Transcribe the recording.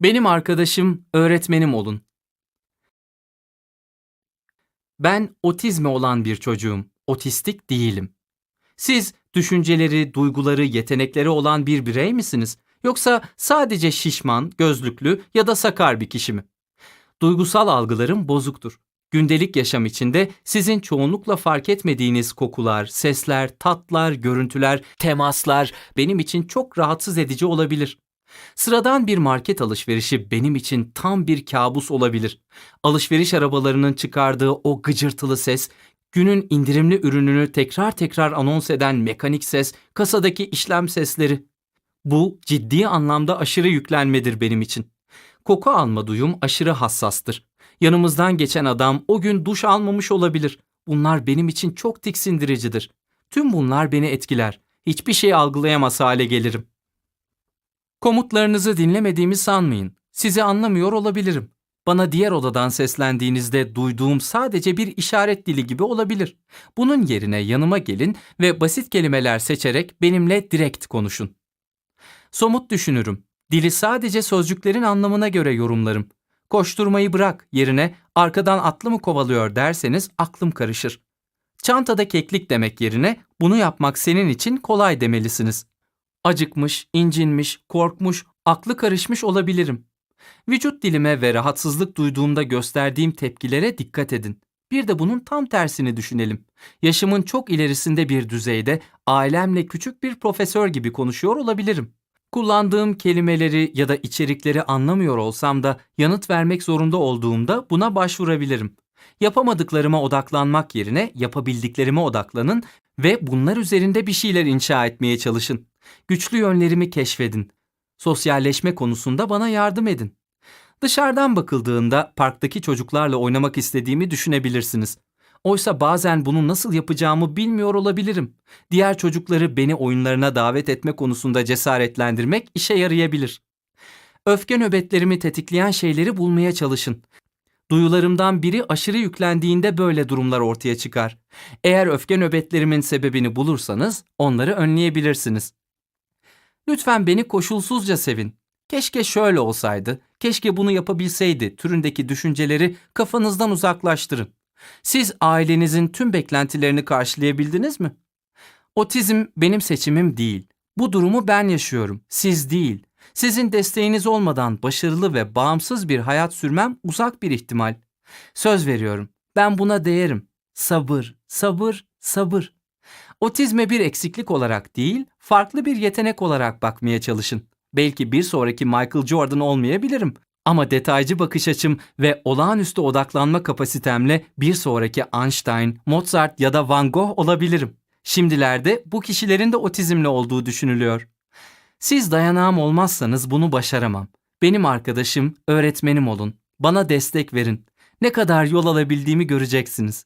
Benim arkadaşım, öğretmenim olun. Ben otizmi olan bir çocuğum. Otistik değilim. Siz düşünceleri, duyguları, yetenekleri olan bir birey misiniz? Yoksa sadece şişman, gözlüklü ya da sakar bir kişi mi? Duygusal algılarım bozuktur. Gündelik yaşam içinde sizin çoğunlukla fark etmediğiniz kokular, sesler, tatlar, görüntüler, temaslar benim için çok rahatsız edici olabilir. Sıradan bir market alışverişi benim için tam bir kabus olabilir. Alışveriş arabalarının çıkardığı o gıcırtılı ses, günün indirimli ürününü tekrar tekrar anons eden mekanik ses, kasadaki işlem sesleri. Bu ciddi anlamda aşırı yüklenmedir benim için. Koku alma duyum aşırı hassastır. Yanımızdan geçen adam o gün duş almamış olabilir. Bunlar benim için çok tiksindiricidir. Tüm bunlar beni etkiler. Hiçbir şey algılayamaz hale gelirim. Komutlarınızı dinlemediğimi sanmayın. Sizi anlamıyor olabilirim. Bana diğer odadan seslendiğinizde duyduğum sadece bir işaret dili gibi olabilir. Bunun yerine yanıma gelin ve basit kelimeler seçerek benimle direkt konuşun. Somut düşünürüm. Dili sadece sözcüklerin anlamına göre yorumlarım. Koşturmayı bırak yerine arkadan atlı mı kovalıyor derseniz aklım karışır. Çantada keklik demek yerine bunu yapmak senin için kolay demelisiniz. Acıkmış, incinmiş, korkmuş, aklı karışmış olabilirim. Vücut dilime ve rahatsızlık duyduğumda gösterdiğim tepkilere dikkat edin. Bir de bunun tam tersini düşünelim. Yaşımın çok ilerisinde bir düzeyde ailemle küçük bir profesör gibi konuşuyor olabilirim. Kullandığım kelimeleri ya da içerikleri anlamıyor olsam da yanıt vermek zorunda olduğumda buna başvurabilirim. Yapamadıklarıma odaklanmak yerine yapabildiklerime odaklanın ve bunlar üzerinde bir şeyler inşa etmeye çalışın. Güçlü yönlerimi keşfedin. Sosyalleşme konusunda bana yardım edin. Dışarıdan bakıldığında parktaki çocuklarla oynamak istediğimi düşünebilirsiniz. Oysa bazen bunu nasıl yapacağımı bilmiyor olabilirim. Diğer çocukları beni oyunlarına davet etme konusunda cesaretlendirmek işe yarayabilir. Öfke nöbetlerimi tetikleyen şeyleri bulmaya çalışın. Duyularımdan biri aşırı yüklendiğinde böyle durumlar ortaya çıkar. Eğer öfke nöbetlerimin sebebini bulursanız onları önleyebilirsiniz. Lütfen beni koşulsuzca sevin. Keşke şöyle olsaydı, keşke bunu yapabilseydi türündeki düşünceleri kafanızdan uzaklaştırın. Siz ailenizin tüm beklentilerini karşılayabildiniz mi? Otizm benim seçimim değil. Bu durumu ben yaşıyorum, siz değil. Sizin desteğiniz olmadan başarılı ve bağımsız bir hayat sürmem uzak bir ihtimal. Söz veriyorum. Ben buna değerim. Sabır, sabır, sabır. Otizme bir eksiklik olarak değil, farklı bir yetenek olarak bakmaya çalışın. Belki bir sonraki Michael Jordan olmayabilirim ama detaycı bakış açım ve olağanüstü odaklanma kapasitemle bir sonraki Einstein, Mozart ya da Van Gogh olabilirim. Şimdilerde bu kişilerin de otizmli olduğu düşünülüyor. Siz dayanağım olmazsanız bunu başaramam. Benim arkadaşım, öğretmenim olun. Bana destek verin. Ne kadar yol alabildiğimi göreceksiniz.